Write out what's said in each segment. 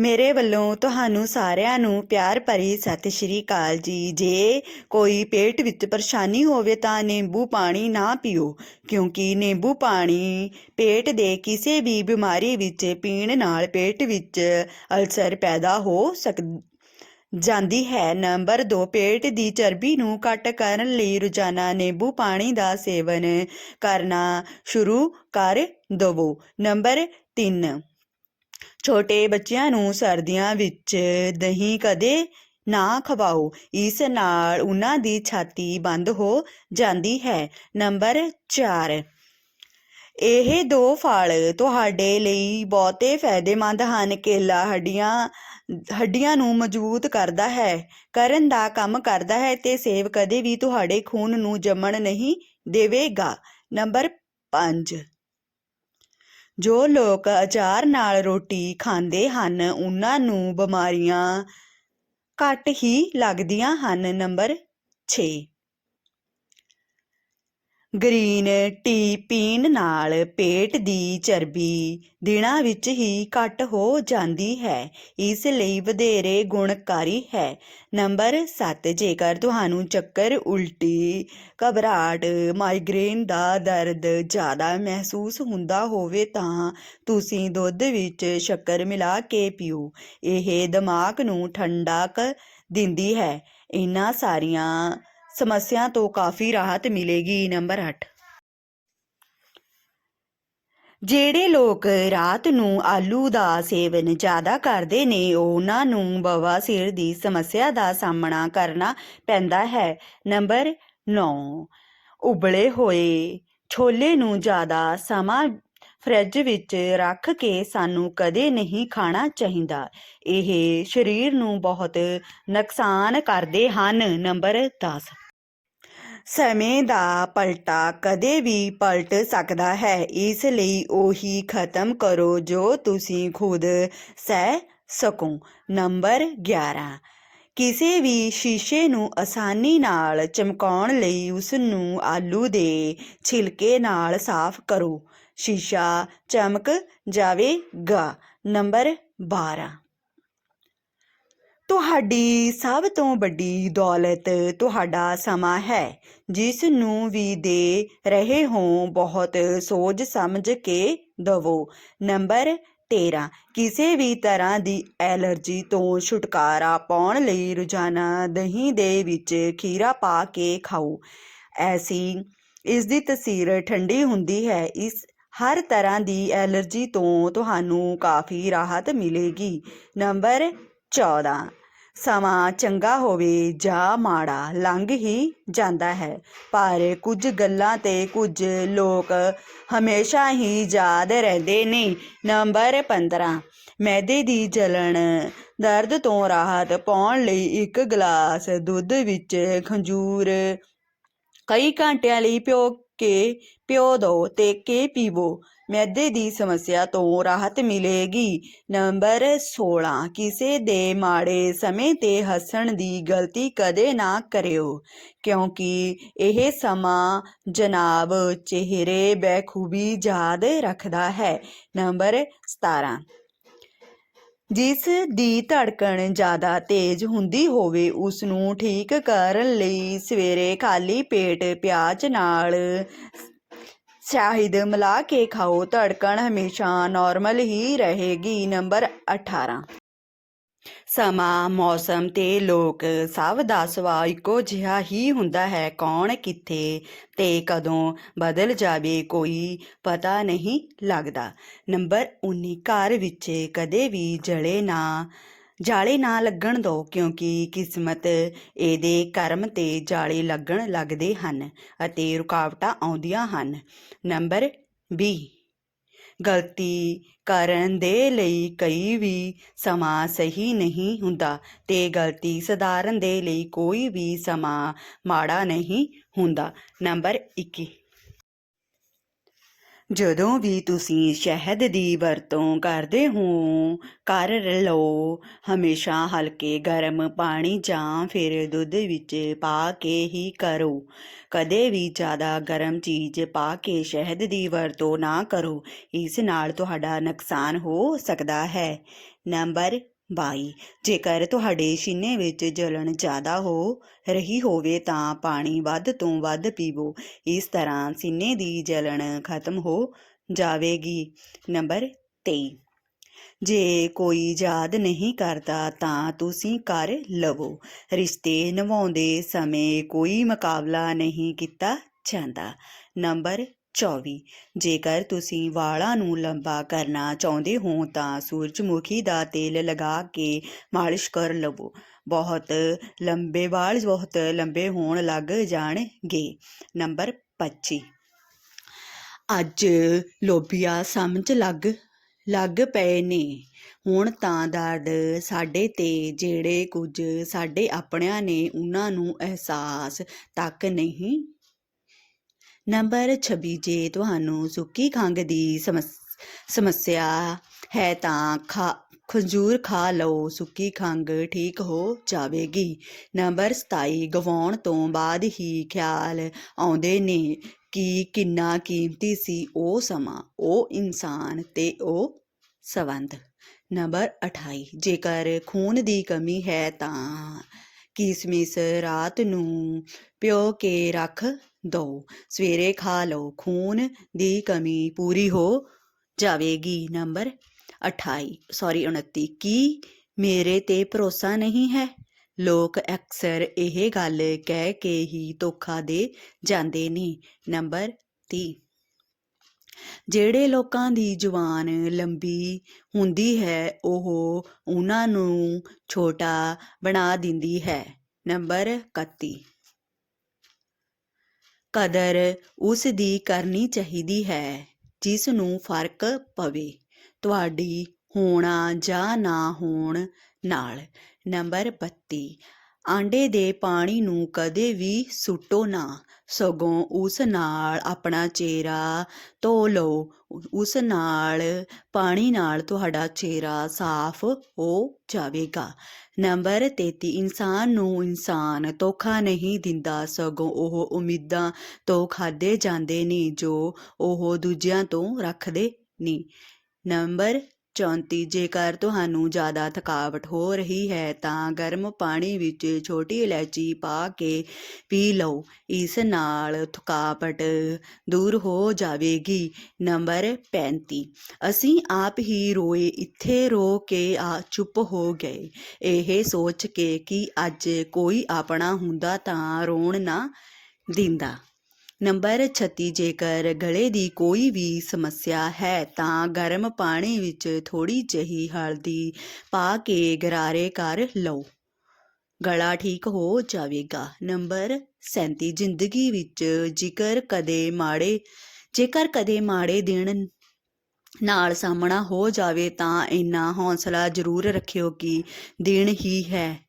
ਮੇਰੇ ਵੱਲੋਂ ਤੁਹਾਨੂੰ ਸਾਰਿਆਂ ਨੂੰ ਪਿਆਰ ਭਰੀ ਸਤਿ ਸ਼੍ਰੀ ਅਕਾਲ ਜੀ। ਜੇ ਕੋਈ ਪੇਟ ਵਿੱਚ ਪਰੇਸ਼ਾਨੀ ਹੋਵੇ ਤਾਂ ਨਿੰਬੂ ਪਾਣੀ ਨਾ ਪੀਓ, ਕਿਉਂਕਿ ਨਿੰਬੂ ਪਾਣੀ ਪੇਟ ਦੇ ਕਿਸੇ ਵੀ ਬਿਮਾਰੀ ਵਿੱਚ, ਪੀਣ ਨਾਲ ਪੇਟ ਵਿੱਚ ਅਲਸਰ ਪੈਦਾ ਹੋ ਸਕ ਜਾਂਦੀ ਹੈ। ਨੰਬਰ 2 ਪੇਟ ਦੀ ਚਰਬੀ ਨੂੰ ਘੱਟ ਕਰਨ ਲਈ ਰੋਜ਼ਾਨਾ ਨਿੰਬੂ ਪਾਣੀ ਦਾ ਸੇਵਨ ਕਰਨਾ ਸ਼ੁਰੂ ਕਰ ਦਵੋ। ਨੰਬਰ 3 ਛੋਟੇ ਬੱਚਿਆਂ ਨੂੰ ਸਰਦੀਆਂ ਵਿੱਚ ਦਹੀਂ ਕਦੇ ਨਾ ਖਵਾਓ। ਇਸ ਨਾਲ ਉਹਨਾਂ ਦੀ ਛਾਤੀ ਬੰਦ ਹੋ ਜਾਂਦੀ ਹੈ। ਨੰਬਰ 4 ਇਹ ਦੋ ਫਲ ਤੁਹਾਡੇ ਲਈ ਬਹੁਤੇ ਫਾਇਦੇਮੰਦ ਹਨ। ਕੇਲਾ ਹੱਡੀਆਂ ਹੱਡੀਆਂ ਨੂੰ ਮਜ਼ਬੂਤ ਕਰਦਾ ਹੈ, ਕਰਨ ਦਾ ਕੰਮ ਕਰਦਾ ਹੈ ਤੇ ਸੇਬ ਕਦੇ ਵੀ ਤੁਹਾਡੇ ਖੂਨ ਨੂੰ ਜੰਮਣ ਨਹੀਂ ਦੇਵੇਗਾ। ਨੰਬਰ 5 ਜੋ ਲੋਕ ਅਚਾਰ ਨਾਲ ਰੋਟੀ ਖਾਂਦੇ ਹਨ, ਉਹਨਾਂ ਨੂੰ ਬਿਮਾਰੀਆਂ ਘੱਟ ਹੀ ਲੱਗਦੀਆਂ ਹਨ। ਨੰਬਰ 6 ਗ੍ਰੀਨ ਟੀ ਪੀਣ ਨਾਲ ਪੇਟ ਦੀ ਚਰਬੀ ਦਿਨਾਂ ਵਿੱਚ ਹੀ ਘੱਟ ਹੋ ਜਾਂਦੀ ਹੈ। ਇਸ ਲਈ ਵਧੇਰੇ ਗੁਣਕਾਰੀ ਹੈ। ਨੰਬਰ 7 ਜੇਕਰ ਤੁਹਾਨੂੰ ਚੱਕਰ ਉਲਟੀ, ਘਬਰਾਹਟ, ਮਾਈਗ੍ਰੇਨ ਦਾ ਦਰਦ ਜ਼ਿਆਦਾ ਮਹਿਸੂਸ ਹੁੰਦਾ ਹੋਵੇ ਤਾਂ ਤੁਸੀਂ ਦੁੱਧ ਵਿੱਚ ਸ਼ੱਕਰ ਮਿਲਾ ਕੇ ਪੀਓ। ਇਹ ਦਿਮਾਗ ਨੂੰ ਠੰਡਕ ਦਿੰਦੀ ਹੈ। ਇਹਨਾਂ ਸਾਰੀਆਂ ਸਮੱਸਿਆ ਤੋਂ ਕਾਫੀ ਰਾਹਤ ਮਿਲੇਗੀ, ਨੰਬਰ 8 ਜਿਹੜੇ ਲੋਕ ਰਾਤ ਨੂੰ ਆਲੂ ਦਾ ਸੇਵਨ ਜ਼ਿਆਦਾ ਕਰਦੇ ਨੇ, ਉਹਨਾਂ ਨੂੰ ਬਵਾਸੀਰ ਦੀ ਸਮੱਸਿਆ ਦਾ ਸਾਹਮਣਾ ਕਰਨਾ ਪੈਂਦਾ ਹੈ। ਨੰਬਰ 9 ਉਬਲੇ ਹੋਏ ਛੋਲੇ ਨੂੰ ਜ਼ਿਆਦਾ ਸਮਾਂ ਫਰਿੱਜ ਵਿੱਚ ਰੱਖ ਕੇ ਸਾਨੂੰ ਕਦੇ ਨਹੀਂ ਖਾਣਾ ਚਾਹੀਦਾ। ਇਹ ਸਰੀਰ ਨੂੰ ਬਹੁਤ ਨੁਕਸਾਨ ਕਰਦੇ ਹਨ। ਨੰਬਰ 10 ਸਮੇਂ ਦਾ ਪਲਟਾ ਕਦੇ ਵੀ ਪਲਟ ਸਕਦਾ ਹੈ। ਇਸ ਲਈ ਉਹੀ ਖਤਮ ਕਰੋ ਜੋ ਤੁਸੀਂ ਖੁਦ ਸਹਿ ਸਕੋ। ਨੰਬਰ 11 ਕਿਸੇ ਵੀ ਸ਼ੀਸ਼ੇ ਨੂੰ ਆਸਾਨੀ ਨਾਲ ਚਮਕਾਉਣ ਲਈ ਉਸ ਨੂੰ ਆਲੂ ਦੇ ਛਿਲਕੇ ਨਾਲ ਸਾਫ਼ ਕਰੋ। ਸ਼ੀਸ਼ਾ ਚਮਕ ਜਾਵੇਗਾ। ਨੰਬਰ 12 ਤੁਹਾਡੀ ਸਭ ਤੋਂ ਵੱਡੀ ਦੌਲਤ ਤੁਹਾਡਾ ਸਮਾਂ ਹੈ ਜਿਸ ਨੂੰ ਵੀ ਦੇ ਰਹੇ ਹੋ ਬਹੁਤ ਸੋਚ ਸਮਝ ਕੇ ਦਵੋ। ਨੰਬਰ 13 ਕਿਸੇ ਵੀ ਤਰ੍ਹਾਂ ਦੀ ਐਲਰਜੀ ਤੋਂ ਛੁਟਕਾਰਾ ਪਾਉਣ ਲਈ ਰੋਜ਼ਾਨਾ ਦਹੀਂ ਦੇ ਵਿੱਚ ਖੀਰਾ ਪਾ ਕੇ ਖਾਓ। ਐਸੀ, ਇਸ ਦੀ ਤਸੀਰ ਠੰਡੀ ਹੁੰਦੀ ਹੈ, ਇਸ ਹਰ ਤਰ੍ਹਾਂ ਦੀ ਐਲਰਜੀ ਤੋਂ ਤੁਹਾਨੂੰ ਕਾਫੀ ਰਾਹਤ ਮਿਲੇਗੀ। ਨੰਬਰ 14 ਸਮਾਂ ਚੰਗਾ ਹੋਵੇ ਜਾਂ ਮਾੜਾ, ਲੰਘ ਹੀ ਜਾਂਦਾ ਹੈ। ਪਰ ਕੁਝ ਗੱਲਾਂ ਤੇ ਕੁਝ ਲੋਕ ਹਮੇਸ਼ਾ ਹੀ ਯਾਦ ਰਹਿੰਦੇ ਨੇ। ਨੰਬਰ 15 ਮੈਦੇ ਦੀ ਜਲਣ, ਦਰਦ ਤੋਂ ਰਾਹਤ ਪਾਉਣ ਲਈ ਇੱਕ ਗਲਾਸ ਦੁੱਧ ਵਿੱਚ ਖੰਜੂਰ, ਕਈ ਘੰਟਿਆਂ ਲਈ ਪਿਓ ਕੇ ਭਿਓ ਦਿਓ ਤੇ ਕੇ ਪੀਵੋ। ਮੈਦੇ ਦੀ ਸਮੱਸਿਆ ਤੋਂ ਰਾਹਤ ਮਿਲੇਗੀ। ਨੰਬਰ 16 ਕਿਸੇ ਦੇ ਮਾੜੇ ਸਮੇਂ ਤੇ ਹੱਸਣ ਦੀ ਗਲਤੀ ਕਦੇ ਨਾ ਕਰਿਓ, ਕਿਉਂਕਿ ਇਹ ਸਮਾਂ ਜਨਾਬ ਚਿਹਰੇ ਬਖੂਬੀ ਯਾਦ ਰੱਖਦਾ ਹੈ। ਨੰਬਰ 17 ਜਿਸ ਦੀ ਧੜਕਣ ਜ਼ਿਆਦਾ ਤੇਜ਼ ਹੁੰਦੀ ਹੋਵੇ ਉਸ ਨੂੰ ਠੀਕ ਕਰਨ ਲਈ ਸਵੇਰੇ ਖਾਲੀ ਪੇਟ ਪਿਆਜ਼ ਨਾਲ ਸ਼ਾਹਿਦ ਮਿਲਾ ਕੇ ਖਾਓ। ਧੜਕਣ ਹਮੇਸ਼ਾ ਨੋਰਮਲ ਹੀ ਰਹੇਗੀ। ਨੰਬਰ 18 ਸਮਾਂ, ਮੌਸਮ ਤੇ ਲੋਕ, ਸਭ ਦਾ ਸੁਭਾਅ ਇੱਕੋ ਜਿਹਾ ਹੀ ਹੁੰਦਾ ਹੈ, ਕੌਣ ਕਿੱਥੇ ਤੇ ਕਦੋਂ ਬਦਲ ਜਾਵੇ ਕੋਈ ਪਤਾ ਨਹੀਂ ਲੱਗਦਾ। ਨੰਬਰ 19 ਘਰ ਵਿੱਚ ਕਦੇ ਵੀ ਜਲੇ ਨਾ, ਜਾਲੇ ਨਾ ਲੱਗਣ ਦਿਓ ਕਿਉਂਕਿ ਕਿਸਮਤ ਇਹਦੇ ਕਰਮ ਤੇ ਜਾਲੇ ਲੱਗਣ ਲੱਗਦੇ ਹਨ ਅਤੇ ਰੁਕਾਵਟਾਂ ਆਉਂਦੀਆਂ ਹਨ। ਨੰਬਰ 20 ਗਲਤੀ ਕਰਨ ਦੇ ਲਈ ਕਈ ਵੀ ਸਮਾਂ ਸਹੀ ਨਹੀਂ ਹੁੰਦਾ ਤੇ ਗਲਤੀ ਸੁਧਾਰਨ ਦੇ ਲਈ ਕੋਈ ਵੀ ਸਮਾਂ ਮਾੜਾ ਨਹੀਂ ਹੁੰਦਾ। ਨੰਬਰ 21 ਜਦੋਂ ਵੀ ਤੁਸੀਂ ਸ਼ਹਿਦ ਦੀ ਵਰਤੋਂ ਕਰਦੇ ਹੋ ਕਰ ਲਓ ਹਮੇਸ਼ਾ ਹਲਕੇ ਗਰਮ ਪਾਣੀ ਜਾਂ ਫਿਰ ਦੁੱਧ ਵਿੱਚ ਪਾ ਕੇ ਹੀ ਕਰੋ। ਕਦੇ ਵੀ ਜ਼ਿਆਦਾ ਗਰਮ ਚੀਜ਼ ਪਾ ਕੇ ਸ਼ਹਿਦ ਦੀ ਵਰਤੋਂ ਨਾ ਕਰੋ। ਇਸ ਨਾਲ ਤੁਹਾਡਾ ਨੁਕਸਾਨ ਹੋ ਸਕਦਾ ਹੈ। ਨੰਬਰ ਬਾਈ, ਜੇਕਰ ਤੁਹਾਡੇ ਸੀਨੇ ਵਿੱਚ ਜਲਣ ਜ਼ਿਆਦਾ ਹੋ ਰਹੀ ਹੋਵੇ ਤਾਂ ਪਾਣੀ ਵੱਧ ਤੋਂ ਵੱਧ ਪੀਵੋ। ਇਸ ਤਰ੍ਹਾਂ ਸੀਨੇ ਦੀ ਜਲਣ ਖਤਮ ਹੋ ਜਾਵੇਗੀ। ਨੰਬਰ 23 ਜੇ ਕੋਈ ਯਾਦ ਨਹੀਂ ਕਰਦਾ ਤਾਂ ਤੁਸੀਂ ਕਰ ਲਵੋ। ਰਿਸ਼ਤੇ ਨਿਭਾਉਂਦੇ ਸਮੇਂ ਕੋਈ ਮੁਕਾਬਲਾ ਨਹੀਂ ਕੀਤਾ ਜਾਂਦਾ। ਨੰਬਰ 24 ਜੇਕਰ ਤੁਸੀਂ ਵਾਲਾਂ ਨੂੰ ਲੰਬਾ ਕਰਨਾ ਚਾਹੁੰਦੇ ਹੋ, ਤਾਂ ਸੂਰਜਮੁਖੀ ਦਾ ਤੇਲ ਲਗਾ ਕੇ ਮਾਲਿਸ਼ ਕਰ ਲਵੋ। ਬਹੁਤ ਲੰਬੇ ਵਾਲ ਬਹੁਤ ਲੰਬੇ ਹੋਣ ਲੱਗ ਜਾਣਗੇ। ਨੰਬਰ 25 ਅੱਜ ਲੋਬੀਆ ਸਮਝ ਲੱਗ ਲੱਗ ਪਏ ਨੇ। ਹੁਣ ਤਾਂ ਦਰਦ ਸਾਡੇ ਤੇ, ਜਿਹੜੇ ਕੁਝ ਸਾਡੇ ਆਪਣਿਆਂ ਨੇ, ਉਹਨਾਂ ਨੂੰ ਅਹਿਸਾਸ ਤੱਕ ਨਹੀਂ ਨੰਬਰ 26 ਜੇ ਤੁਹਾਨੂੰ ਸੁੱਕੀ ਖੰਘ ਦੀ ਸਮੱਸ- ਸਮੱਸਿਆ ਹੈ ਤਾਂ ਖਾ, ਖੰਜੂਰ ਖਾ ਲਓ, ਸੁੱਕੀ ਖੰਘ ਠੀਕ ਹੋ ਜਾਵੇਗੀ। ਨੰਬਰ 27 ਗਵਾਉਣ ਤੋਂ ਬਾਅਦ ਹੀ ਖਿਆਲ ਆਉਂਦੇ ਨੇ ਕਿ ਕਿੰਨਾ ਕੀਮਤੀ ਸੀ ਉਹ ਸਮਾਂ, ਉਹ ਇਨਸਾਨ ਤੇ ਉਹ ਸੰਬੰਧ। ਨੰਬਰ 28 ਜੇਕਰ ਖੂਨ ਦੀ ਕਮੀ ਹੈ ਤਾਂ ਕਿਸਮਿਸ ਰਾਤ ਨੂੰ ਪਿਓ ਕੇ ਰੱਖ ਦੋ। ਸਵੇਰੇ ਖਾ ਲਓ, ਖੂਨ ਦੀ ਕਮੀ ਪੂਰੀ ਹੋ ਜਾਵੇਗੀ। ਨੰਬਰ 28 ਸੌਰੀ 29 ਕੀ ਮੇਰੇ ਤੇ ਭਰੋਸਾ ਨਹੀਂ ਹੈ? ਲੋਕ ਅਕਸਰ ਇਹ ਗੱਲ ਕਹਿ ਕੇ ਹੀ ਧੋਖਾ ਦੇ ਜਾਂਦੇ ਨੇ। ਨੰਬਰ 30 ਜਿਹੜੇ ਲੋਕਾਂ ਦੀ ਜ਼ੁਬਾਨ ਲੰਬੀ ਹੁੰਦੀ ਹੈ, ਉਹ ਉਹਨਾਂ ਨੂੰ ਛੋਟਾ ਬਣਾ ਦਿੰਦੀ ਹੈ। ਨੰਬਰ 31 ਕਦਰ ਉਸ ਦੀ ਕਰਨੀ ਚਾਹੀਦੀ ਹੈ, ਜਿਸ ਨੂੰ ਫ਼ਰਕ ਪਵੇ। ਤੁਹਾਡੀ ਹੋਣਾ ਜਾਂ ਨਾ ਹੋਣ ਨਾਲ। ਨੰਬਰ 32 ਆਂਡੇ ਦੇ ਪਾਣੀ ਨੂੰ ਕਦੇ ਵੀ ਸੁੱਟੋ ਨਾ। ਸਗੋਂ ਉਸ ਨਾਲ ਆਪਣਾ ਚਿਹਰਾ ਧੋ ਲਓ। ਉਸ ਨਾਲ, ਪਾਣੀ ਨਾਲ ਤੁਹਾਡਾ ਚਿਹਰਾ ਸਾਫ਼ ਹੋ ਜਾਵੇਗਾ। ਨੰਬਰ 33 ਇਨਸਾਨ ਨੂੰ ਇਨਸਾਨ ਧੋਖਾ ਨਹੀਂ ਦਿੰਦਾ। ਸਗੋਂ ਉਹ ਉਮੀਦਾਂ ਤੋਂ ਖਾਦੇ ਜਾਂਦੇ ਨੇ ਜੋ ਉਹ ਦੂਜਿਆਂ ਤੋਂ ਰੱਖਦੇ ਨੇ। ਨੰਬਰ 34 ਜੇਕਰ ਤੁਹਾਨੂੰ ਜ਼ਿਆਦਾ ਥਕਾਵਟ ਹੋ ਰਹੀ ਹੈ, ਤਾਂ ਗਰਮ ਪਾਣੀ ਵਿੱਚ ਛੋਟੀ ਇਲਾਇਚੀ ਪਾ ਕੇ ਪੀ ਲਓ। ਇਸ ਨਾਲ ਥਕਾਵਟ ਦੂਰ ਹੋ ਜਾਵੇਗੀ। ਨੰਬਰ 35 ਅਸੀਂ ਆਪ ਹੀ ਰੋਏ, ਇੱਥੇ ਰੋ ਕੇ ਆ ਚੁੱਪ ਹੋ ਗਏ। ਇਹ ਸੋਚ ਕੇ ਕਿ ਅੱਜ ਕੋਈ ਆਪਣਾ ਹੁੰਦਾ ਤਾਂ ਰੋਣ ਨਾ ਦਿੰਦਾ। ਨੰਬਰ 36 ਜੇਕਰ ਗਲੇ ਦੀ ਕੋਈ ਵੀ ਸਮੱਸਿਆ ਹੈ ਤਾਂ ਗਰਮ ਪਾਣੀ ਵਿੱਚ ਥੋੜੀ ਜਿਹੀ ਹਲਦੀ ਪਾ ਕੇ ਗਰਾਰੇ ਕਰ ਲਓ। ਗਲਾ ਠੀਕ ਹੋ ਜਾਵੇਗਾ। ਨੰਬਰ 37 ਜ਼ਿੰਦਗੀ ਵਿੱਚ ਜ਼ਿਕਰ ਕਦੇ ਮਾੜੇ, ਜੇਕਰ ਕਦੇ ਮਾੜੇ ਦਿਨ ਨਾਲ ਸਾਹਮਣਾ ਹੋ ਜਾਵੇ ਤਾਂ ਇੰਨਾ ਹੌਸਲਾ ਜ਼ਰੂਰ ਰੱਖਿਓ ਕਿ ਦਿਨ ਹੀ ਹੈ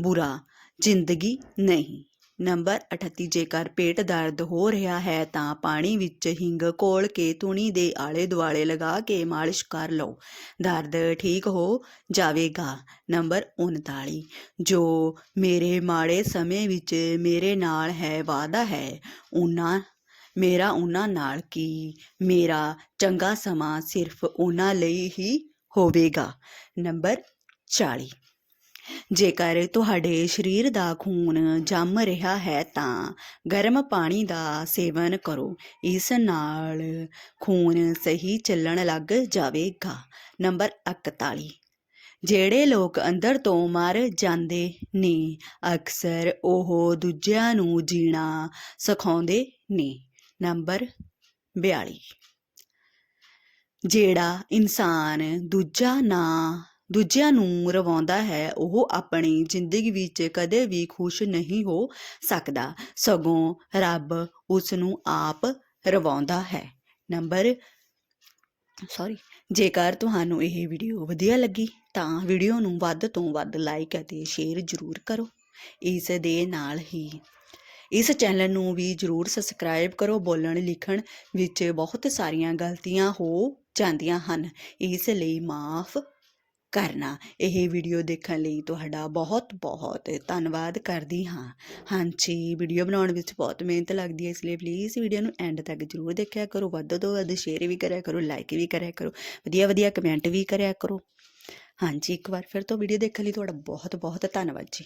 ਬੁਰਾ, ਜ਼ਿੰਦਗੀ ਨਹੀਂ। ਨੰਬਰ 38 ਜੇਕਰ ਪੇਟ ਦਰਦ ਹੋ ਰਿਹਾ ਹੈ ਤਾਂ ਪਾਣੀ ਵਿੱਚ ਹਿੰਗ ਘੋਲ ਕੇ ਤੁਣੀ ਦੇ ਆਲੇ ਦੁਆਲੇ ਲਗਾ ਕੇ ਮਾਲਿਸ਼ ਕਰ ਲਓ। ਦਰਦ ਠੀਕ ਹੋ ਜਾਵੇਗਾ। ਨੰਬਰ 39 ਜੋ ਮੇਰੇ ਮਾੜੇ ਸਮੇਂ ਵਿੱਚ ਮੇਰੇ ਨਾਲ ਹੈ, ਵਾਅਦਾ ਹੈ ਉਹਨਾਂ, ਮੇਰਾ ਉਹਨਾਂ ਨਾਲ ਕੀ ਮੇਰਾ ਚੰਗਾ ਸਮਾਂ ਸਿਰਫ ਉਹਨਾਂ ਲਈ ਹੀ ਹੋਵੇਗਾ। ਨੰਬਰ 40 ਜੇਕਰ ਤੁਹਾਡੇ ਸਰੀਰ ਦਾ ਖੂਨ ਜੰਮ ਰਿਹਾ ਹੈ ਤਾਂ ਗਰਮ ਪਾਣੀ ਦਾ ਸੇਵਨ ਕਰੋ। ਇਸ ਨਾਲ ਖੂਨ ਸਹੀ ਚੱਲਣ ਲੱਗ ਜਾਵੇਗਾ। ਨੰਬਰ 41 ਜਿਹੜੇ ਲੋਕ ਅੰਦਰ ਤੋਂ ਮਰ ਜਾਂਦੇ ਨੇ, ਅਕਸਰ ਉਹ ਦੂਜਿਆਂ ਨੂੰ ਜੀਣਾ ਸਿਖਾਉਂਦੇ ਨੇ। ਨੰਬਰ 42 ਜਿਹੜਾ ਇਨਸਾਨ ਦੂਜਾ ਨਾ ਦੂਜਿਆਂ ਨੂੰ ਰਵਾਉਂਦਾ ਹੈ, ਉਹ ਆਪਣੀ ਜ਼ਿੰਦਗੀ ਵਿੱਚ ਕਦੇ ਵੀ ਖੁਸ਼ ਨਹੀਂ ਹੋ ਸਕਦਾ। ਸਗੋਂ ਰੱਬ ਉਸ ਨੂੰ ਆਪ ਰਵਾਉਂਦਾ ਹੈ। ਨੰਬਰ ਸੌਰੀ ਜੇਕਰ ਤੁਹਾਨੂੰ ਇਹ ਵੀਡੀਓ ਵਧੀਆ ਲੱਗੀ, ਤਾਂ ਵੀਡੀਓ ਨੂੰ ਵੱਧ ਤੋਂ ਵੱਧ ਲਾਈਕ ਅਤੇ ਸ਼ੇਅਰ ਜ਼ਰੂਰ ਕਰੋ। ਇਸ ਦੇ ਨਾਲ ਹੀ ਇਸ ਚੈਨਲ ਨੂੰ ਵੀ ਜਰੂਰ ਸਬਸਕ੍ਰਾਈਬ ਕਰੋ। ਬੋਲਣ ਲਿਖਣ ਵਿੱਚ ਬਹੁਤ ਸਾਰੀਆਂ ਗਲਤੀਆਂ ਹੋ ਜਾਂਦੀਆਂ ਹਨ। ਇਸ ਲਈ ਮਾਫ ਕਰਨਾ। ਇਹ ਵੀਡੀਓ ਦੇਖਣ ਲਈ ਤੁਹਾਡਾ ਬਹੁਤ ਬਹੁਤ ਧੰਨਵਾਦ ਕਰਦੀ ਹਾਂ। ਹਾਂਜੀ ਵੀਡੀਓ ਬਣਾਉਣ ਵਿੱਚ ਬਹੁਤ ਮਿਹਨਤ ਲੱਗਦੀ ਹੈ, ਇਸ ਲਈ ਪਲੀਜ਼ ਵੀਡੀਓ ਨੂੰ ਐਂਡ ਤੱਕ ਜਰੂਰ ਦੇਖਿਆ ਕਰੋ। ਵੱਧ ਤੋਂ ਵੱਧ ਸ਼ੇਅਰ ਵੀ ਕਰਿਆ ਕਰੋ ਲਾਈਕ ਵੀ ਕਰਿਆ ਕਰੋ ਵਧੀਆ ਵਧੀਆ ਕਮੈਂਟ ਵੀ ਕਰਿਆ ਕਰੋ। ਹਾਂਜੀ, ਇੱਕ ਵਾਰ ਫਿਰ ਤੋਂ ਵੀਡੀਓ ਦੇਖਣ ਲਈ ਤੁਹਾਡਾ ਬਹੁਤ ਬਹੁਤ ਧੰਨਵਾਦ ਜੀ।